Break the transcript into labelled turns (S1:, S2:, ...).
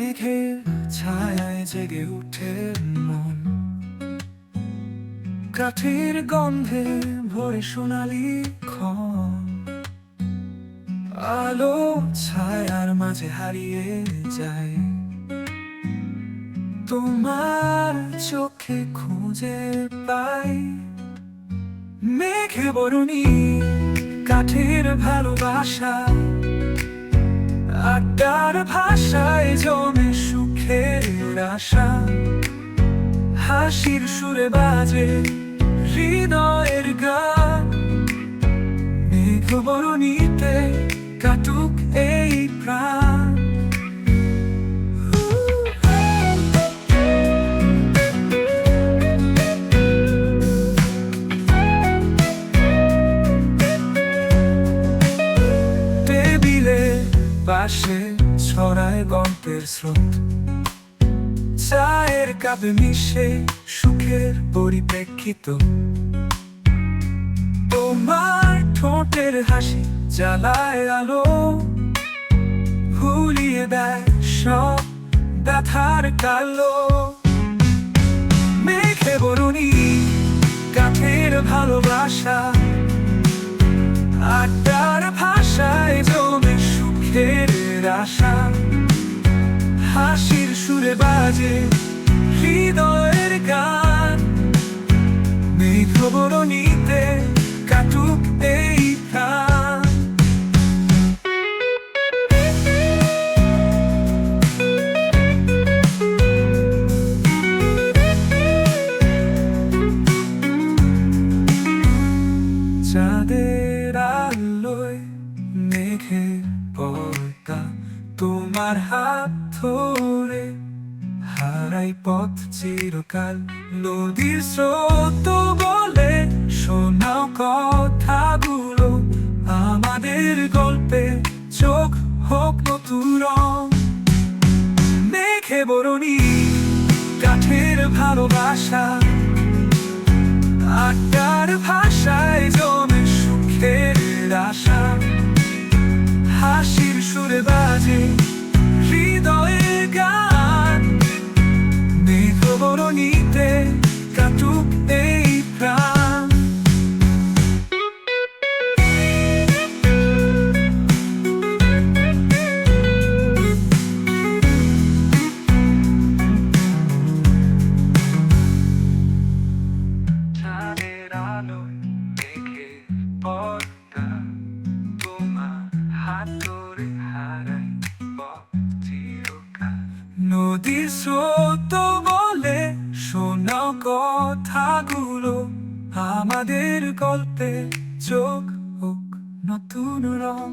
S1: মেঘের ছায়ায় জেগে উঠে মন কাঠের গন্ধে ভরে সোনালি ক্ষণ আলো ছায়ার মাঝে হারিয়ে যায় তোমার চোখে খুঁজে পাই মেঘে বরুণী কাঠের ভালোবাসা আড্ডার সুখের আশা হাসির সুরে বাজে হৃদয়ের গান। মেঘ বরণীতে কাটুক এই প্রাণ। টেবিলে পাশে ছড়ায় গল্পের স্রোত। চায়ের কাপে মিশে সুখের পরিপ্রেক্ষিত। তোমার ঠোঁটের হাসি জ্বালায় আলো। ভুলিয়ে দেয় সব ব্যথার কালো। মেঘে বরুণী, কাঠের ভালোবাসা। বাজে হৃদয়ের গান। মেঘ নিতে কাটুক এই প্রাণ। চাঁদের মেঘের তোমার হাত হারাই পথ চিরকাল নদীর স্রোত বলে, শোনাও কথাগুলো, আমাদের গল্পে চোখ হোক নতুন মেঘে বরণী, কাঠের ভালোবাসা, আড্ডার ভাষায় নদীর সত্য বলে শোনাও কথাগুলো আমাদের গল্পে চোখ হোক নতুন রং।